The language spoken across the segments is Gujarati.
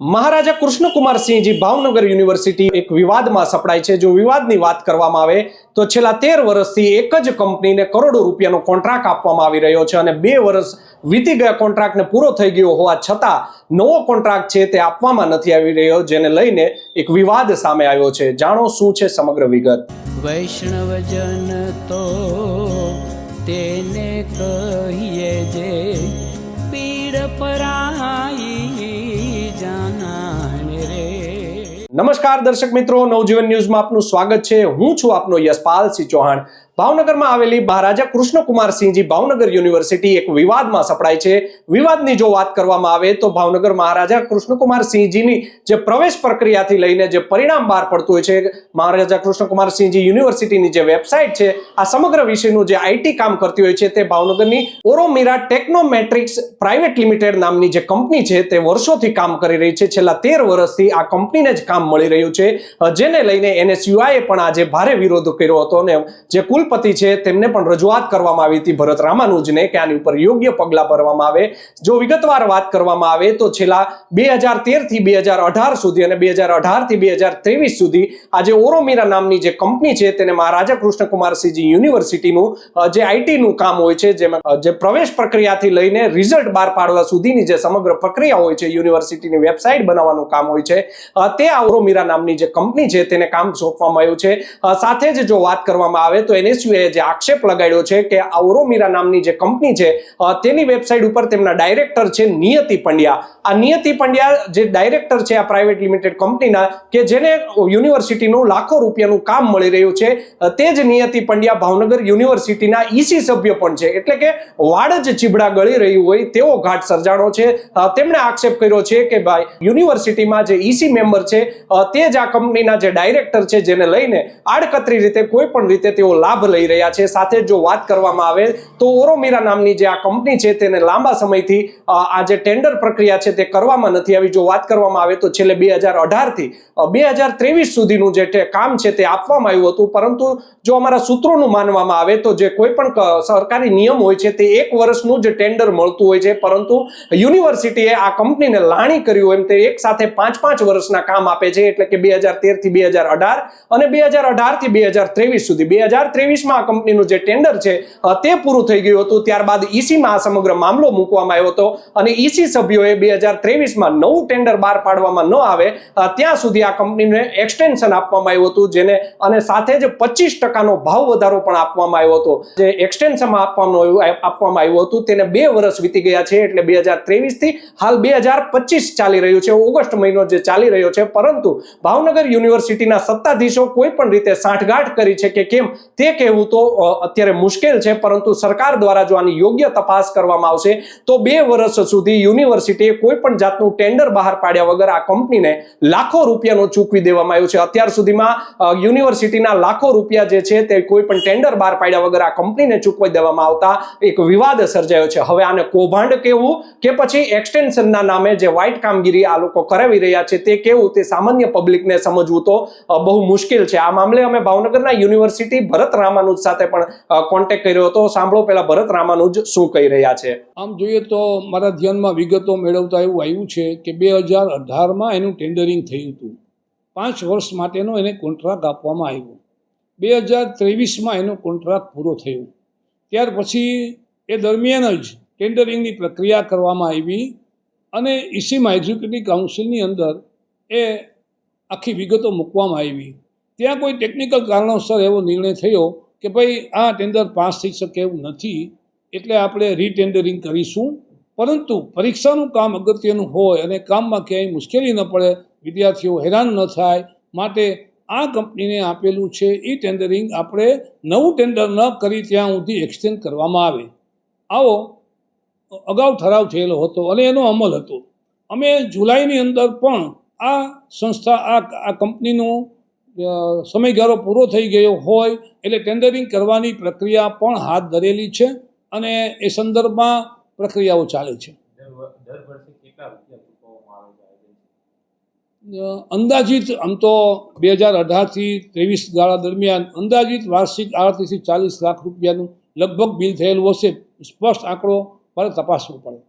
મહારાજા કૃષ્ણકુમારસિંહજી ભાવનગર યુનિવર્સિટી એક વિવાદમાં સપડાય છે. જો વિવાદની વાત કરવામાં આવે, તો છેલ્લા તેર વર્ષથી એક જ કંપનીને કરોડો રૂપિયાનો કોન્ટ્રાક્ટ આપવામાં આવી રહ્યો છે અને બે વર્ષ વીતી ગયા કોન્ટ્રાક્ટને પૂરો થઈ ગયો હોવા છતાં નવો કોન્ટ્રાક્ટ છે તે આપવામાં નથી આવી રહ્યો, જેને લઈને એક વિવાદ સામે આવ્યો છે. જાણો શું છે સમગ્ર વિગત? વૈષ્ણવજન તો તેને કહીએ જે પીડ પરાઈ નમસ્કાર દર્શક મિત્રો નવજીવન ન્યૂઝમાં આપનું સ્વાગત છે. હું છું આપનો યશપાલસિંહ ચૌહાણ. ભાવનગરમાં આવેલી મહારાજા કૃષ્ણકુમારસિંહજી ભાવનગર યુનિવર્સિટી એક વિવાદમાં સપડાય છે. વિવાદની જો વાત કરવામાં આવે તો ભાવનગર મહારાજા કૃષ્ણકુમારસિંહજીની જે પ્રવેશ પ્રક્રિયાથી લઈને જે પરિણામ બહાર પડતું હોય છે, મહારાજા કૃષ્ણકુમારસિંહજી યુનિવર્સિટીની જે વેબસાઇટ છે, આ સમગ્ર વિષયનું જે આઈટી કામ કરતી હોય છે તે ભાવનગરની ઓરોમીરા ટેકનોમેટ્રિક્સ પ્રાઇવેટ લિમિટેડ નામની જે કંપની છે તે વર્ષોથી કામ કરી રહી છે. છેલ્લા તેર વર્ષથી આ કંપનીને જ કામ મળી રહ્યું છે. જેને લઈને એનએસયુઆઈએ પણ આજે ભારે વિરોધ કર્યો હતો અને જે કુલપતિ છે, તેમને પણ રજૂઆત કરવામાં આવી હતી. ભરત રામાનુજને કે આની ઉપર યોગ્ય પગલાં ભરવામાં આવે. જો વિગતવાર વાત કરવામાં આવે તો છેલ્લા બે હજાર તેરથી બે હજાર અઢાર સુધી અને બે હજાર અઢારથી બે હજાર ત્રેવીસ સુધી આ જે ઓરોમીરા નામની જે કંપની છે, તેને મહારાજા કૃષ્ણકુમારસિંહજી યુનિવર્સિટીનું જે આઈટીનું કામ હોય છે, જેમાં જે પ્રવેશ પ્રક્રિયાથી લઈને રિઝલ્ટ બહાર પાડવા સુધીની જે સમગ્ર પ્રક્રિયા હોય છે, યુનિવર્સિટીની વેબસાઇટ બનાવવાનું કામ હોય છે. તે આ ઓરોમીરા નામની જે કંપની છે, તેને કામ સોંપવામાં આવ્યું છે. સાથે જ જો વાત કરવામાં આવે તો એનએસયુએ જે આક્ષેપ લગાડ્યો છે કે ઓરોમીરા નામની જે કંપની છે તેની વેબસાઇટ ઉપર તેમના ડાયરેક્ટર છે નિયતિ પંડ્યા. આ નિયતિ પંડ્યા જે ડાયરેક્ટર છે આ પ્રાઇવેટ લિમિટેડ કંપનીના, કે જેને યુનિવર્સિટીનું લાખો રૂપિયાનું કામ મળી રહ્યું છે તે જ નિયતિ પંડ્યા ભાવનગર યુનિવર્સિટીના ઈસી સભ્ય પણ છે. એટલે કે વાડ જ ચીબડા ગળી રહ્યું હોય તેવો ઘાટ સર્જાણો છે. તેમણે આક્ષેપ કર્યો છે કે ભાઈ, યુનિવર્સિટીમાં જે ઈસી મેમ્બર છે તે જ આ કંપનીના જે ડાયરેક્ટર છે, જેને લઈને આડકતરી રીતે કોઈ પણ રીતે તેઓ લાભ લઈ રહ્યા છે. સાથે જો વાત કરવામાં આવે તો ઓરોમીરા નામની જે આ કંપની છે તેને લાંબા સમયથી આ જે ટેન્ડર પ્રક્રિયા છે તે કરવામાં નથી આવી. જો વાત કરવામાં આવે તો છેલ્લે બે હજાર અઢારથી બે હજાર ત્રેવીસ સુધીનું જે કામ છે તે આપવામાં આવ્યું હતું. પરંતુ જો અમારા સૂત્રોનું માનવામાં આવે તો જે કોઈ પણ સરકારી નિયમ હોય છે તે એક વર્ષનું જે ટેન્ડર મળતું હોય છે. પરંતુ યુનિવર્સિટીએ આ કંપનીને લાણી કર્યું એમ તે એક સાથે પાંચ પાંચ વર્ષના કામ આપે છે. એટલે કે બે હજાર તેરથી બે હજાર અઢાર અને બે હજાર અઢારથી બે હજાર ત્રેવીસ સુધી. બે હજાર ત્રેવીસમાં આ કંપનીનું જે ટેન્ડર છે તે પૂરું થઈ ગયું હતું. ત્યારબાદ ઈસીમાં આ સમગ્ર મામલો મૂકવામાં આવ્યો હતો અને ઈસી સભ્યોએ બે હજાર ત્રેવીસમાં નવું ટેન્ડર બહાર પાડવામાં ન આવે ત્યાં સુધી આ કંપનીને એક્સટેન્શન આપવામાં આવ્યું હતું, જેને, અને સાથે જ પચીસ ટકાનો ભાવ વધારો પણ આપવામાં આવ્યો હતો. જે એક્સટેન્શનમાં આપવાનું આપવામાં આવ્યું હતું, તેને બે વર્ષ વીતી ગયા છે, એટલે બે હજાર ત્રેવીસથી હાલ બે હજાર પચીસ ચાલી રહ્યું છે. ઓગસ્ટ મહિનો જે ચાલી રહ્યો છે, પરંતુ ભાવનગર યુનિવર્સિટીના સત્તાધીશો કોઈ પણ રીતે સાંઠગાંઠ કરી છે કે કેમ, તે કહેવું તો અત્યારે મુશ્કેલ છે, પરંતુ સરકાર દ્વારા જો આની યોગ્ય તપાસ કરવામાં આવશે, તો બે વર્ષ સુધી યુનિવર્સિટીએ કોઈ પણ જાતનું ટેન્ડર બહાર પાડ્યા વગર આ કંપનીને લાખો રૂપિયાનું ચૂકવી દેવામાં આવ્યું છે. અત્યાર સુધીમાં યુનિવર્સિટીના લાખો રૂપિયા જે છે તે કોઈ પણ ટેન્ડર બહાર પાડ્યા વગર આ કંપનીને ચૂકવી દેવામાં આવતા એક વિવાદ સર્જાયો છે. હવે આને કૌભાંડ કેવું કે પછી એક્સટેન્શનના નામે જે વ્હાઇટ કામગીરી આ લોકો કરાવી રહ્યા છે તે કેવું તે સામાન્ય પબ્લિકને સમજવું તો બહુ મુશ્કેલ છે. આ મામલે અમે ભાવનગરના યુનિવર્સિટી ભરત રામાનુજ સાથે પણ કોન્ટેક્ટ કર્યો હતો. સાંભળો પહેલા ભરત રામાનુજ શું કહી રહ્યા છે. આમ જોઈએ તો મારા ધ્યાનમાં વિગતો મેળવતા એવું આવ્યું છે કે બે હજાર અઢારમાં એનું ટેન્ડરિંગ થયું હતું. પાંચ વર્ષ માટેનો એને કોન્ટ્રાક્ટ આપવામાં આવ્યો. બે હજાર ત્રેવીસમાં એનો કોન્ટ્રાક્ટ પૂરો થયો. ત્યાર પછી એ દરમિયાન જ ટેન્ડરિંગની પ્રક્રિયા કરવામાં આવી અને ઇસીમાં એક્ઝિક્યુટિવ કાઉન્સિલની અંદર એ આખી વિગતો મૂકવામાં આવી. ત્યાં કોઈ ટેકનિકલ કારણોસર એવો નિર્ણય થયો કે ભાઈ આ ટેન્ડર પાસ થઈ શકે એવું નથી, એટલે આપણે રીટેન્ડરિંગ કરીશું. પરંતુ પરીક્ષાનું કામ અગત્યનું હોય અને કામમાં ક્યાંય મુશ્કેલી ન પડે, વિદ્યાર્થીઓ હેરાન ન થાય, માટે આ કંપનીને આપેલું છે એ ટેન્ડરિંગ આપણે નવું ટેન્ડર ન કરી ત્યાં સુધી એક્સટેન્ડ કરવામાં આવે. આવો, અગાઉ ઠરાવ થયેલો હતો અને એનો અમલ હતો. અમે જુલાઈની અંદર પણ આ સંસ્થા, આ આ કંપનીનું સમયગાળો પૂરો થઈ ગયો હોય એટલે ટેન્ડરિંગ કરવાની પ્રક્રિયા પણ હાથ ધરેલી છે અને એ સંદર્ભમાં પ્રક્રિયાઓ ચાલે છે. અંદાજિત આમ તો બે હજાર અઢારથી ત્રેવીસ ગાળા દરમિયાન અંદાજિત વાર્ષિક આડત્રીસથી ચાલીસ લાખ રૂપિયાનું લગભગ બિલ થયેલું હશે. સ્પષ્ટ આંકડો મારે તપાસવો પડે.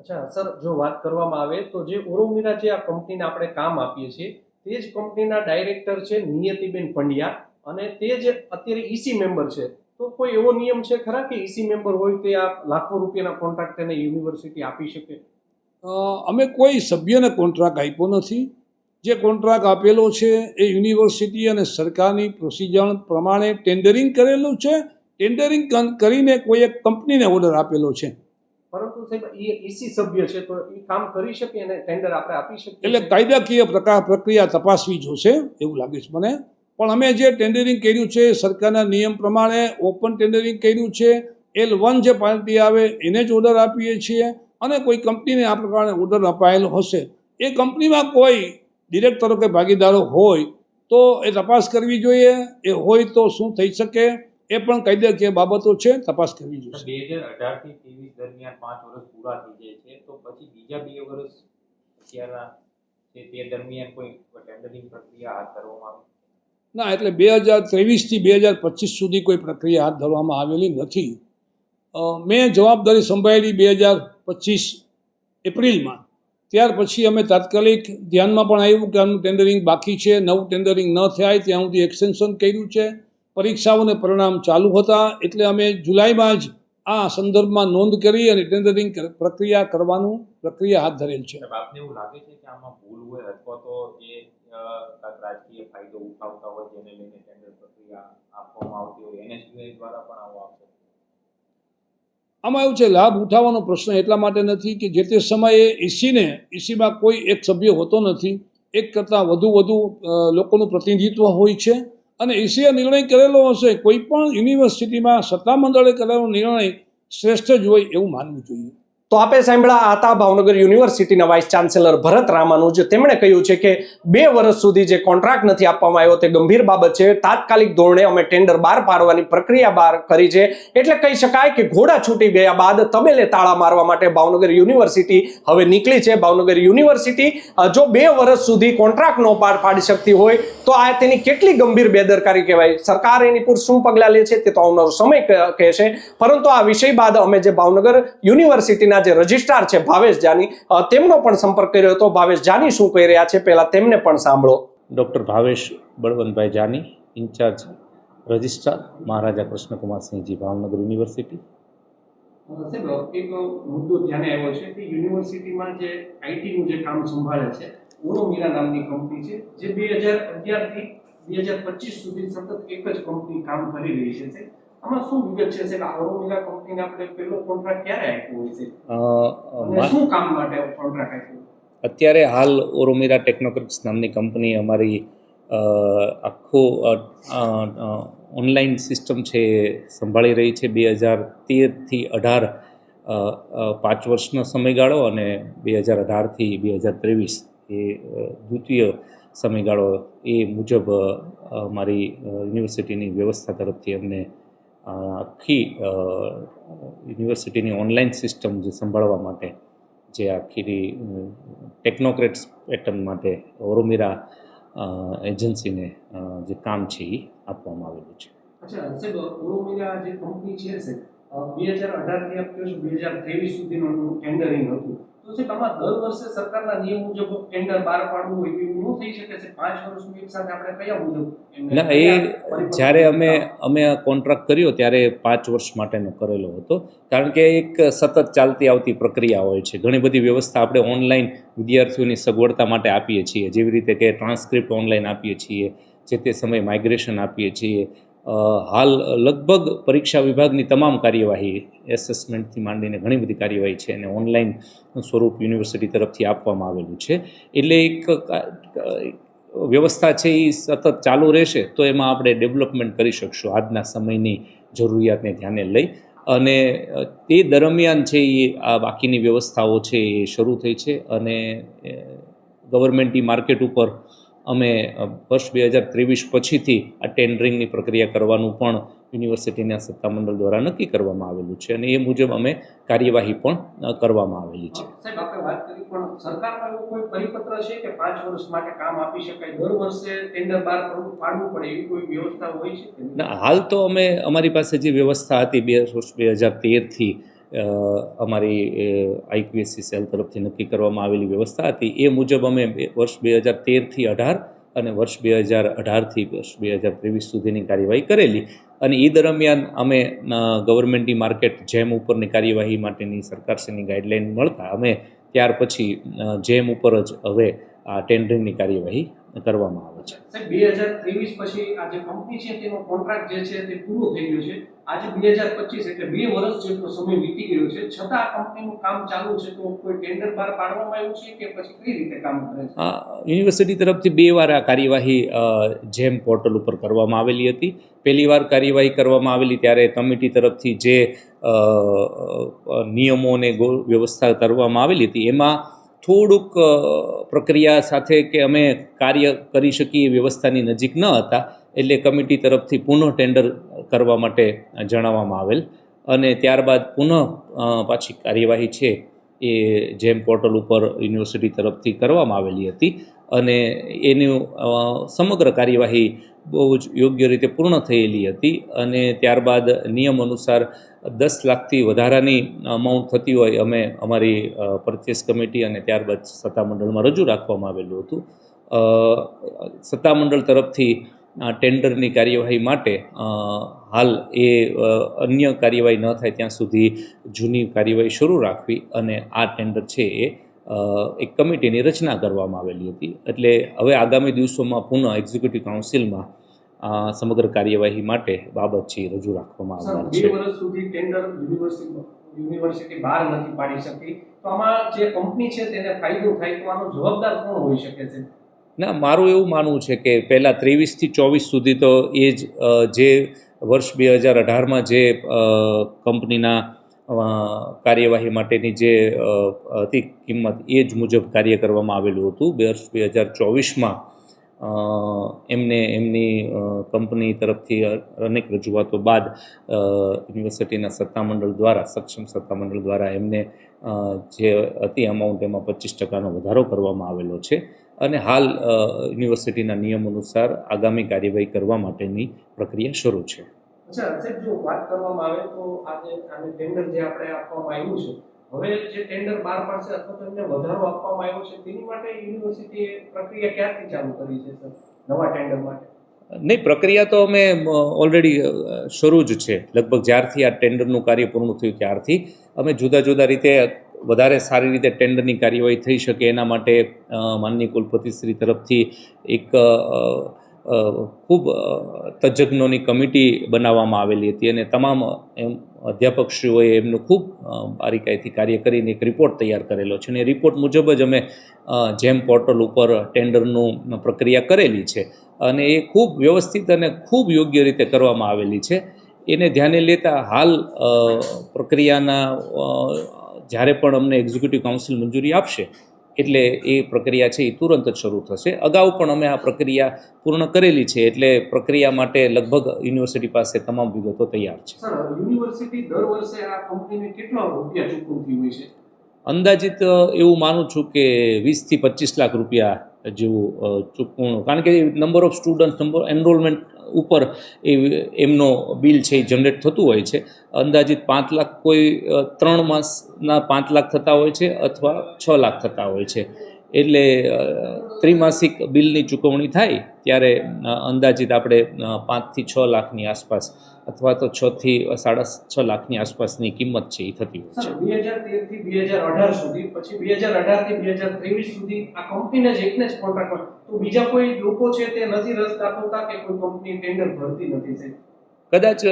અચ્છા સર જો વાત કરવામાં આવે તો જે ઓરોમીરા જે આ કંપનીને આપણે કામ આપીએ છીએ તે જ કંપનીના ડાયરેક્ટર છે નિયતિબેન પંડ્યા. અને તે જ અત્યારે ઈસી મેમ્બર છે. તો કોઈ એવો નિયમ છે ખરા કે ઈસી મેમ્બર હોય તે આ લાખો રૂપિયાના કોન્ટ્રાક્ટ તેને યુનિવર્સિટી આપી શકે? અમે કોઈ સભ્યને કોન્ટ્રાક્ટ આપ્યો નથી. જે કોન્ટ્રાક્ટ આપેલો છે એ યુનિવર્સિટી અને સરકારની પ્રોસિજર પ્રમાણે ટેન્ડરિંગ કરેલું છે. ટેન્ડરિંગ કરીને કોઈ એક કંપનીને ઓર્ડર આપેલો છે. પરંતુ સાહેબ, એ ઈસી સભ્ય છે, તો એ કામ કરી શકે અને ટેન્ડર આપણે આપી શકીએ એટલે કાયદાકીય પ્રકાર, પ્રક્રિયા તપાસવી જોશે, એવું લાગે છે મને. પણ અમે જે ટેન્ડરિંગ કર્યું છે, સરકારના નિયમ પ્રમાણે ઓપન ટેન્ડરિંગ કર્યું છે એલ વન જે પાર્ટી આવે, એને જ ઓર્ડર આપીએ છીએ અને કોઈ કંપનીને આ પ્રકારે ઓર્ડર અપાયેલો હશે. એ કંપનીમાં કોઈ ડિરેક્ટરો કે ભાગીદારો હોય, તો એ તપાસ કરવી જોઈએ. એ હોય તો શું થઈ શકે? એ પણ કાયદાકીય બાબતો છે તપાસ કરવી જોઈએ. બે હજાર અઢારથી ત્રેવીસ દરમિયાન પાંચ વર્ષ પૂરા થઈ જાય છે તો પછી બીજા બે વર્ષ અત્યારના છે તે દરમિયાન કોઈ ટેન્ડરિંગ પ્રક્રિયા હાથ ધરવામાં આવી? ના એટલે બે હજાર ત્રેવીસથી બે હજાર પચીસ સુધી કોઈ પ્રક્રિયા હાથ ધરવામાં આવેલી નથી. મેં જવાબદારી સંભાળી બે હજાર પચીસ એપ્રિલમાં. ત્યાર પછી અમે તાત્કાલિક ધ્યાનમાં પણ આવ્યું કે આનું ટેન્ડરિંગ બાકી છે નવું ટેન્ડરિંગ ન થાય ત્યાં સુધી એક્સટેન્શન કર્યું છે. પરીક્ષાઓને પરિણામ ચાલુ હતા એટલે અમે જુલાઈમાં જ આ સંદર્ભમાં નોંધ કરી અને ટેન્ડરિંગ પ્રક્રિયા કરવાનું પ્રક્રિયા હાથ ધરેલ છે. આપને એવું લાગે છે કે આમાં ભૂલ હોય અથવા તો એ રાજકીય ફાયદો ઉઠાવતા હોય જેને લઈને ટેન્ડર પ્રક્રિયા આપવામાં આવતી હોય એનએસયુઆઈ દ્વારા પણ આવો આમાં એવું છે લાભ ઉઠાવવાનો પ્રશ્ન એટલા માટે નથી કે જે તે સમયે ઈસીને ઈસીમાં કોઈ એક સભ્ય હોતો નથી. એક કરતાં વધુ વધુ લોકોનું પ્રતિનિધિત્વ હોય છે. અને ઈસીએ નિર્ણય કરેલો હશે, કોઈ પણ યુનિવર્સિટીમાં સત્તામંડળે કરેલો નિર્ણય શ્રેષ્ઠ જ હોય એવું માનવું જોઈએ. તો આપે સાંભળ્યા હતા ભાવનગર યુનિવર્સિટીના વાઇસ ચાન્સેલર ભરત રામાનુજ. તેમણે કહ્યું છે કે બે વર્ષ સુધી જે કોન્ટ્રાક્ટ નથી આપવામાં આવ્યો તે ગંભીર બાબત છે. તાત્કાલિક ધોરણે અમે ટેન્ડર બહાર પાડવાની પ્રક્રિયા બહાર કરી છે. એટલે કહી શકાય કે ઘોડા છૂટી ગયા બાદ તબેલે તાળા મારવા માટે ભાવનગર યુનિવર્સિટી હવે નીકળી છે. ભાવનગર યુનિવર્સિટી જો બે વર્ષ સુધી કોન્ટ્રાક્ટ ન પાર પાડી શકતી હોય તો આ તેની કેટલી ગંભીર બેદરકારી કહેવાય? સરકાર એની પર શું પગલાં લે છે તે તો આવનારો સમય કહેશે. પરંતુ આ વિષય બાદ અમે જે ભાવનગર યુનિવર્સિટીના જે રજિસ્ટ્રાર છે ભાવેશ જાની તેમનો પણ સંપર્ક કર્યો હતો. ભાવેશ જાની શું કહી રહ્યા છે? પહેલા તેમને પણ સાંભળો. Doctor Bhavesh Balwantbhai Jani in charge registrar Maharaja Krishnakumarsinhji Bhavnagar University. સાહેબ એક મુદ્દો ધ્યાને આવ્યો છે કે યુનિવર્સિટીમાં જે આઈટીનું જે કામ સંભાળે છે ઓરોમીરા નામની કંપની છે જે બે હજાર અગિયારથી બે હજાર પચીસ સુધી સતત એક જ કંપની કામ કરી રહી છે સાહેબ. આમાં શું વિગત છે આ ઓરોમીરા કંપનીને આપણે પેલો કોન્ટ્રાક્ટ ક્યારે આપ્યો હોય છે? અને શું કામ માટે કોન્ટ્રાક્ટ આપ્યો? અત્યારે હાલ ઓરોમીરા ટેકનોક્રિક્સ નામની કંપની અમારી આખું ઓનલાઈન સિસ્ટમ છે એ સંભાળી રહી છે. બે હજાર તેરથી અઢાર પાંચ વર્ષનો સમયગાળો અને બે હજાર અઢારથી બે હજાર ત્રેવીસ એ દ્વિતીય સમયગાળો એ મુજબ અમારી યુનિવર્સિટીની વ્યવસ્થા તરફથી અમને આખી યુનિવર્સિટીની ઓનલાઈન સિસ્ટમ જે સંભાળવા માટે, જે આખી ટેકનોક્રેટ્સ પેટર્ન માટે ઓરોમીરા એજન્સીને જે કામ છે એ આપવામાં આવેલું છે. અચ્છા જે કંપની છે બે હજાર અઢારથી આપ કહો બે હજાર ત્રેવીસ સુધીનું ટેન્ડરિંગ હતું. તો દર વર્ષે સરકારના નિયમ મુજબ ટેન્ડર બહાર પાડવું હોય એવું ન થઈ શકે છે. પાંચ વર્ષનું એક સાથે આપણે કયા મુજબ ના એ જ્યારે અમે અમે આ કોન્ટ્રાક્ટ કર્યો ત્યારે પાંચ વર્ષ માટેનો કરેલો હતો. કારણ કે એક સતત ચાલતી આવતી પ્રક્રિયા હોય છે. ઘણી બધી વ્યવસ્થા આપણે ઓનલાઈન વિદ્યાર્થીઓની સગવડતા માટે આપીએ છીએ. જેવી રીતે કે ટ્રાન્સક્રિપ્ટ ઓનલાઈન આપીએ છીએ જે તે સમયે માઇગ્રેશન આપીએ છીએ હાલ લગભગ પરીક્ષા વિભાગની તમામ કાર્યવાહી એસેસમેન્ટથી માંડીને ઘણી બધી કાર્યવાહી છે અને ઓનલાઈન સ્વરૂપ યુનિવર્સિટી તરફથી આપવામાં આવેલું છે. એટલે એક વ્યવસ્થા છે એ સતત ચાલુ રહેશે તો એમાં આપણે ડેવલપમેન્ટ કરી શકશું. આજના સમયની જરૂરિયાતને ધ્યાને લઈ અને તે દરમિયાન છે એ આ બાકીની વ્યવસ્થાઓ છે એ શરૂ થઈ છે અને ગવર્મેન્ટની માર્કેટ ઉપર અમે વર્ષ બે હજાર ત્રેવીસ પછીથી આ ટેન્ડરિંગની પ્રક્રિયા કરવાનું પણ યુનિવર્સિટીના સત્તામંડળ દ્વારા નક્કી કરવામાં આવેલું છે અને એ મુજબ અમે કાર્યવાહી પણ કરવામાં આવેલી છે. સાહેબ આપણે વાત કરી પણ સરકારનો એવો કોઈ પરિપત્ર છે કે પાંચ વર્ષ માટે કામ આપી શકાય? દર વર્ષે ટેન્ડર બહાર પાડવું પાડવું પડે એવી કોઈ વ્યવસ્થા હોય છે? ના હાલ તો અમે અમારી પાસે જે વ્યવસ્થા હતી બે વર્ષ બે હજાર તેરથી અમારી આઈક્યુએસસી સેલ તરફથી નક્કી કરવામાં આવેલી વ્યવસ્થા હતી. એ મુજબ અમે વર્ષ બે હજાર તેરથી અઢાર અને વર્ષ બે હજાર અઢારથી વર્ષ બે હજાર ત્રેવીસ સુધીની કાર્યવાહી કરેલી. અને એ દરમિયાન અમે ગવર્મેન્ટની માર્કેટ જેમ ઉપરની કાર્યવાહી માટેની સરકારશ્રીની ગાઈડલાઈન મળતા અમે ત્યાર પછી જેમ ઉપર જ હવે આ ટેન્ડરિંગની કાર્યવાહી કરવામાં આવે છે. સાહેબ બે હજાર ત્રેવીસ પછી આ જે કંપની છે તેનો કોન્ટ્રાક્ટ જે છે તે પૂરો થઈ ગયો છે. આજે બે હજાર પચીસ એટલે બે વર્ષ જેટલો સમય વીતી ગયો છે. છતાં આ કંપનીનું કામ ચાલુ છે તો કોઈ ટેન્ડર બહાર પાડવામાં આવ્યું છે કે પછી કઈ રીતે કામ કરે છે? યુનિવર્સિટી તરફથી બે વાર આ કાર્યવાહી જેમ પોર્ટલ ઉપર કરવામાં આવેલી હતી. પહેલી વાર કાર્યવાહી કરવામાં આવેલી ત્યારે કમિટી તરફથી જે નિયમોને વ્યવસ્થા કરવામાં આવેલી હતી એમાં થોડુંક પ્રક્રિયા સાથે કે અમે કાર્ય કરી શકીએ વ્યવસ્થાની નજીક ન હતા, એટલે કમિટી તરફથી પુનઃ ટેન્ડર કરવા માટે જણાવવામાં આવેલ. અને ત્યારબાદ પુનઃ પાછી કાર્યવાહી છે એ જેમ પોર્ટલ ઉપર યુનિવર્સિટી તરફથી કરવામાં આવેલી હતી. અને એનું સમગ્ર કાર્યવાહી બહુ જ યોગ્ય રીતે પૂર્ણ થયેલી હતી. અને ત્યારબાદ નિયમ અનુસાર દસ લાખથી વધારાની અમાઉન્ટ થતી હોય અમે અમારી પરચેસ કમિટી અને ત્યારબાદ સત્તામંડળમાં રજૂ રાખવામાં આવેલું હતું. સત્તામંડળ તરફથી ટેન્ડરની કાર્યવાહી માટે હાલ એ અન્ય કાર્યવાહી ન થાય ત્યાં સુધી જૂની કાર્યવાહી શરૂ રાખવી અને આ ટેન્ડર છે એ એક કમિટીની રચના કરવામાં આવેલી હતી. એટલે હવે આગામી દિવસોમાં પુનઃ એક્ઝિક્યુટિવ કાઉન્સિલમાં સમગ્ર કાર્યવાહી માટે બાબત છે રજૂ રાખવામાં આવનાર છે. વર્ષ સુધી ટેન્ડર યુનિવર્સિટી યુનિવર્સિટી બહાર નથી પાડી શકતી. તો આમાં જે કંપની છે તેને ફાયદો થાય તો આનો જવાબદાર કોણ હોઈ શકે છે? ના મારું એવું માનવું છે કે પહેલાં ત્રેવીસથી ચોવીસ સુધી તો એ જ જે વર્ષ બે હજાર અઢારમાં જે કંપનીના કાર્યવાહી માટેની જે હતી કિંમત એ જ મુજબ કાર્ય કરવામાં આવેલું હતું. બે વર્ષ બે હજાર ચોવીસમાં એમને, એમની કંપની તરફથી અનેક રજૂઆતો બાદ યુનિવર્સિટીના સત્તામંડળ દ્વારા, સક્ષમ સત્તામંડળ દ્વારા એમને જે હતી અમાઉન્ટ એમાં પચીસ ટકાનો વધારો કરવામાં આવેલો છે. અને હાલ યુનિવર્સિટીના નિયમ અનુસાર આગામી કાર્યવાહી કરવા માટેની પ્રક્રિયા શરૂ છે. અચ્છા જો વાત કરવામાં આવે તો આજે આને ટેન્ડર જે આપણે આપવામાં આવ્યું છે હવે જે ટેન્ડર બહાર પાડશે અથવા તો એમને વધારો આપવામાં આવ્યો છે, તેની માટે યુનિવર્સિટીએ પ્રક્રિયા ક્યારથી ચાલુ કરી છે, સર? નવા ટેન્ડર માટે? નહીં, પ્રક્રિયા તો અમે ઓલરેડી શરૂ જ છે. લગભગ જ્યારથી આ ટેન્ડરનું કાર્ય પૂર્ણ થયું ત્યારથી. અમે જુદા જુદા રીતે વધારે સારી રીતે ટેન્ડરની કાર્યવાહી થઈ શકે એના માટે માનનીય કુલપતિશ્રી તરફથી એક ખૂબ તજજ્ઞોની કમિટી બનાવવામાં આવેલી હતી અને તમામ, એમ, અધ્યાપકશ્રીઓએ એમનું ખૂબ બારીકાઈથી કાર્ય કરીને એક રિપોર્ટ તૈયાર કરેલો છે અને રિપોર્ટ મુજબ જ અમે જેમ પોર્ટલ ઉપર ટેન્ડરનું પ્રક્રિયા કરેલી છે અને એ ખૂબ વ્યવસ્થિત અને ખૂબ યોગ્ય રીતે કરવામાં આવેલી છે. એને ધ્યાને લેતા હાલ પ્રક્રિયાના જ્યારે પણ અમને એક્ઝિક્યુટિવ કાઉન્સિલ મંજૂરી આપશે એટલે એ પ્રક્રિયા છે એ તુરંત જ શરૂ થશે. અગાઉ પણ અમે આ પ્રક્રિયા પૂર્ણ કરેલી છે એટલે પ્રક્રિયા માટે લગભગ યુનિવર્સિટી પાસે તમામ વિગતો તૈયાર છે. યુનિવર્સિટી દર વર્ષે આ કંપનીને કેટલા રૂપિયા ચૂકવતી હોય છે? અંદાજિત એવું માનું છું કે વીસથી પચીસ લાખ રૂપિયા જેવું ચૂકવણું. કારણ કે number of student number enrolment ઉપર એ એમનો બિલ છે એ જનરેટ થતું હોય છે. અંદાજિત પાંચ લાખ કોઈ ત્રણ માસના પાંચ લાખ થતા હોય છે અથવા છ લાખ થતા હોય છે. એટલે ત્રિમાસિક બિલની ચૂકવણી થાય ત્યારે અંદાજિત આપણે પાંચથી છ લાખની આસપાસ અથવા તો છથી સાડા છ લાખની આસપાસની કિંમત છે એ થતી હોય છે. બે હજાર તેરથી બે હજાર અઢાર સુધી, પછી બે હજાર અઢારથી બે હજાર ત્રેવીસ સુધી આ કંપનીને જ એકને જ કોન્ટ્રાક્ટ તો બીજા કોઈ લોકો છે તે નથી રસ દાખવતા કે કોઈ કંપની ટેન્ડર ભરતી નથી છે? કદાચ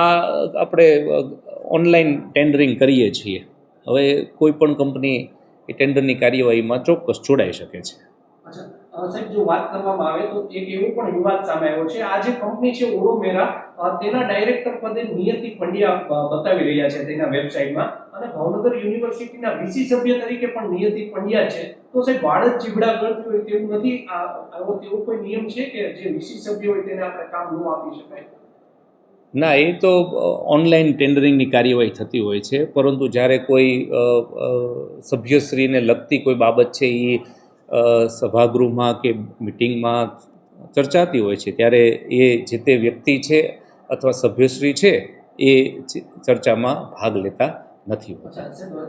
આ આપણે ઓનલાઈન ટેન્ડરિંગ કરીએ છીએ. હવે કોઈ પણ કંપની એ ટેન્ડરની કાર્યવાહીમાં ચોક્કસ જોડાઈ શકે છે. અચ્છા સાહેબ જો વાત કરવામાં આવે તો એક એવો પણ વિવાદ સામે આવ્યો છે. આ જે કંપની છે ઓરોમેરા તેના ડાયરેક્ટર પદે નિયતિ પંડ્યા બતાવી રહ્યા છે તેના વેબસાઇટમાં અને ભાવનગર યુનિવર્સિટીના વીસી સભ્ય તરીકે પણ નિયતિ પંડ્યા છે. તો સાહેબ વાડ જ ગળતી હોય તેવું નથી. આવો તેવો કોઈ નિયમ છે કે જે વીસી સભ્ય હોય તેને આપણે કામ ન આપી શકાય? ના, એ તો ઓનલાઈન ટેન્ડરિંગની કાર્યવાહી થતી હોય છે. પરંતુ જ્યારે કોઈ સભ્યશ્રીને લગતી કોઈ બાબત છે એ સભાગૃહમાં કે મિટિંગમાં ચર્ચાતી હોય છે, ત્યારે એ જે તે વ્યક્તિ છે અથવા સભ્યશ્રી છે, એ ચર્ચામાં ભાગ લેતા નથી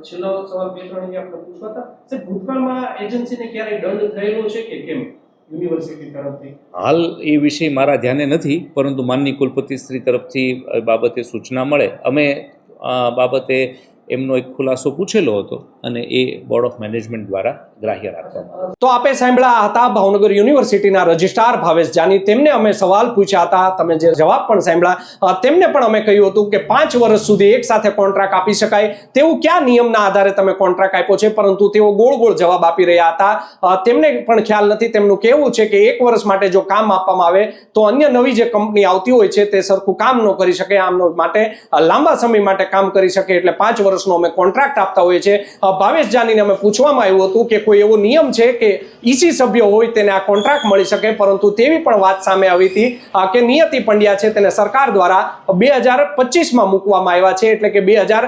છેલ્લો સવાલ બે ત્રણ જે આપણે પૂછવા હતા. સર ભૂતકાળમાં એજન્સીને ક્યારેય દંડ થયેલો છે કે કેમ? યુનિવર્સિટી તરફથી? હાલ એ વિષય મારા ધ્યાને નથી પરંતુ માનની કુલપતિ શ્રી તરફથી બાબતે સૂચના મળે. અમે બાબતે એમનો એક ખુલાસો પૂછેલો હતો અને એ બોર્ડ ઓફ મેનેજમેન્ટ દ્વારા ગ્રાહ્ય રાખવામાં તો આપે સાંભળ્યા હતા ભાવનગર યુનિવર્સિટીના રજિસ્ટ્રાર ભાવેશ જાની. તેમને અમે સવાલ પૂછ્યા હતા. તમે જે જવાબ પણ સાંભળ્યા તેમને પણ અમે કહ્યું હતું કે પાંચ વર્ષ સુધી એક સાથે કોન્ટ્રાક્ટ આપી શકાય. તેવું ક્યાં નિયમના આધારે તમે કોન્ટ્રાક્ટ આપ્યો છે? પરંતુ તેઓ ગોળ ગોળ જવાબ આપી રહ્યા હતા. તેમને પણ ખ્યાલ નથી. તેમનું કહેવું છે કે એક વર્ષ માટે જો કામ આપવામાં આવે, તો અન્ય નવી જે કંપની આવતી હોય છે, તે સરખું કામ ન કરી શકે. આમ માટે લાંબા સમય માટે કામ કરી શકે. એટલે પાંચ વર્ષનો અમે કોન્ટ્રાક્ટ આપતા હોઈએ છીએ. ભાવેશ જાનીને અમે પૂછવામાં આવ્યું હતું કે કોઈ એવો નિયમ છે કે ઈસી સભ્ય હોય તેને આ કોન્ટ્રાક્ટ મળી શકે, પરંતુ તેવી પણ વાત સામે આવી હતી કે નિયતિ પંડ્યા છે તેને સરકાર દ્વારા બે હજાર પચીસમાં મૂકવામાં આવ્યા છે, એટલે કે બે હજાર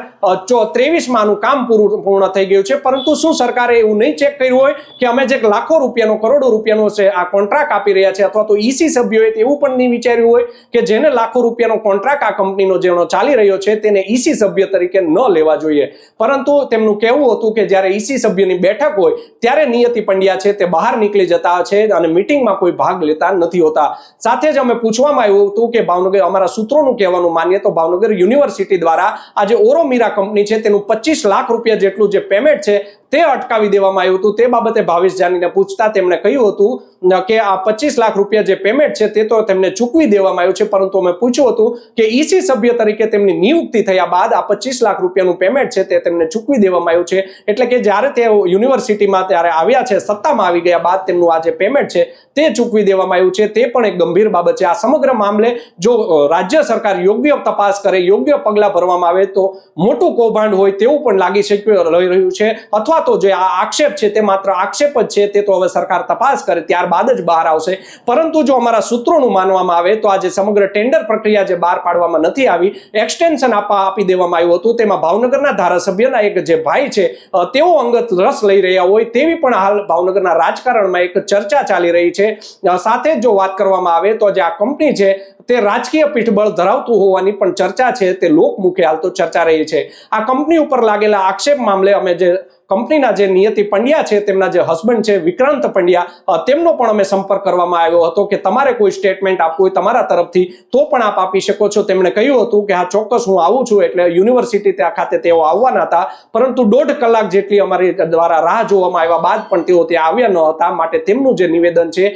ત્રેવીસમાં આનું કામ પૂરું, પૂર્ણ થઈ ગયું છે, પરંતુ શું સરકારે એવું નહીં ચેક કર્યું હોય કે અમે જે લાખો રૂપિયાનો, કરોડો રૂપિયાનો છે આ કોન્ટ્રાક્ટ આપી રહ્યા છે, અથવા તો ઈસી સભ્યોએ એવું પણ નહીં વિચાર્યું હોય કે જેને લાખો રૂપિયાનો કોન્ટ્રાક્ટ આ કંપનીનો જેનો ચાલી રહ્યો છે, તેને ઈસી સભ્ય તરીકે ન લેવા જોઈએ. પરંતુ તેમનું કહેવું હતું કે જ્યારે ઈસી સભ્યની બેઠક હોય, ત્યારે નિયતિ પંડ્યા છે, તે બહાર નીકળી જતા છે અને મિટિંગમાં કોઈ ભાગ લેતા નથી હોતા. સાથે જ અમે પૂછવામાં આવ્યું હતું કે ભાવનગર, અમારા સૂત્રોનું કહેવાનું માનીએ તો ભાવનગર યુનિવર્સિટી દ્વારા આ જે ઓરોમીરા કંપની છે, તેનું પચીસ લાખ રૂપિયા જેટલું જે પેમેન્ટ છે તે અટકાવી દેવામાં આવ્યું હતું. તે બાબતે ભાવેશ જાનીને પૂછતા તેમણે કહ્યું હતું કે આ પચીસ લાખ રૂપિયા જે પેમેન્ટ છે તે તો તેમને ચૂકવી દેવામાં આવ્યું છે, પરંતુ અમે પૂછ્યું હતું કે ઈસી સભ્ય તરીકે તેમની નિયુક્તિ થયા બાદ આ પચીસ લાખ રૂપિયાનું પેમેન્ટ છે તે તેમને ચૂકવી દેવામાં આવ્યું છે. એટલે કે જ્યારે તે યુનિવર્સિટીમાં ત્યારે આવ્યા છે, સત્તામાં આવી ગયા બાદ તેમનું આ જે પેમેન્ટ છે તે ચૂકવી દેવામાં આવ્યું છે. તે પણ એક ગંભીર બાબત છે. આ સમગ્ર મામલે જો રાજ્ય સરકાર યોગ્ય તપાસ કરે, યોગ્ય પગલાં ભરવામાં આવે તો મોટું કૌભાંડ હોય તેવું પણ લાગી શક્યું, રહી રહ્યું છે. અથવા તો જે આ આક્ષેપ છે તે માત્ર આક્ષેપ જ છે, તે તો હવે સરકાર તપાસ કરે, ત્યારબાદ જ બહાર આવશે. પરંતુ જો અમારા સૂત્રોનું માનવામાં આવે, તો આજે સમગ્ર ટેન્ડર પ્રક્રિયા જે બહાર પાડવામાં નથી આવી, એક્સટેન્શન આપવા આપી દેવામાં આવ્યું હતું. તેમાં ભાવનગરના ધારાસભ્યના એક જે ભાઈ છે તેઓ અંગત રસ લઈ રહ્યા હોય, તેવી પણ હાલ ભાવનગરના રાજકારણમાં એક ચર્ચા ચાલી રહી છે. સાથે જ વાત કરવામાં આવે, તો જે આ કંપની છે તે રાજકીય પીઠબળ ધરાવતું હોવાની પણ ચર્ચા છે, તે લોકમુખે હાલ તો ચર્ચા રહી છે. આ કંપની ઉપર લાગેલા આક્ષેપ મામલે અમે જે કંપનીના જે નિયતિ પંડ્યા છે, તેમના જે હસબન્ડ છે, વિક્રાંત પંડ્યા તેમનો પણ અમે સંપર્ક કરવામાં આવ્યો હતો કે તમારે કોઈ સ્ટેટમેન્ટ આપવું હોય તમારા તરફથી, તો પણ આપ આપી શકો છો. તેમણે કહ્યું હતું કે, હા, ચોક્કસ હું આવું છું. એટલે યુનિવર્સિટી ત્યાં ખાતે તેઓ આવવાના હતા. પરંતુ દોઢ કલાક જેટલી અમારી દ્વારા રાહ જોવામાં આવ્યા બાદ પણ તેઓ ત્યાં આવ્યા ન હતા. માટે તેમનું જે નિવેદન છે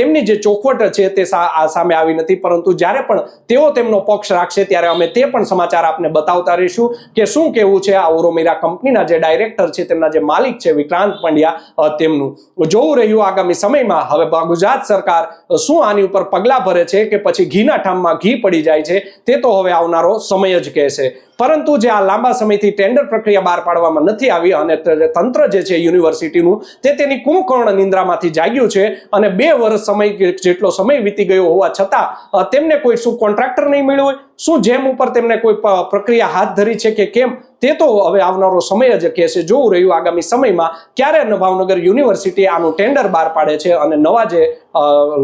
તેમની જે ચોખવટ છે તે સામે આવી નથી. પરંતુ જ્યારે પણ તેઓ તેમનો પક્ષ રાખશે, ત્યારે અમે તે પણ સમાચાર આપને બતાવતા રહીશું કે શું કેવું છે આ ઓરોમીરા કંપનીના જે ડાયરેક્ટર છે, તેમના જે માલિક છે વિક્રાંત પંડ્યા તેમનું. જોવું રહ્યું આગામી સમયમાં, હવે ગુજરાત સરકાર શું આની ઉપર પગલાં ભરે છે કે પછી ઘીના ઠામમાં ઘી પડી જાય છે, તે તો હવે આવનારો સમય જ કહેશે. પરંતુ જે આ લાંબા સમયથી ટેન્ડર પ્રક્રિયા બહાર પાડવામાં નથી આવી અને તંત્ર જે છે યુનિવર્સિટીનું, તે તેની કુંભકર્ણ નિંદ્રામાંથી જાગ્યું છે અને બે વર્ષ સમય જેટલો સમય વીતી ગયો હોવા છતાં તેમને કોઈ શું કોન્ટ્રાક્ટર નહીં મળ્યો હોય? શું જેમ ઉપર તેમને કોઈ પ્રક્રિયા હાથ ધરી છે કે કેમ? તે તો હવે આવનારો સમય જ કહેશે. જોવું રહ્યું આગામી સમયમાં ક્યારે ભાવનગર યુનિવર્સિટી આનું ટેન્ડર બહાર પાડે છે અને નવા જે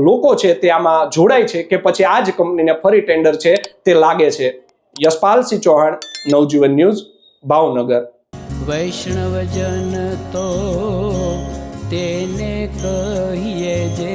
લોકો છે તે આમાં જોડાય છે કે પછી આ જ કંપનીને ફરી ટેન્ડર છે તે લાગે છે? યશપાલસિંહ ચૌહાણ નવજીવન ન્યૂઝ ભાવનગર. વૈષ્ણવજન તો તેને કહીએ જે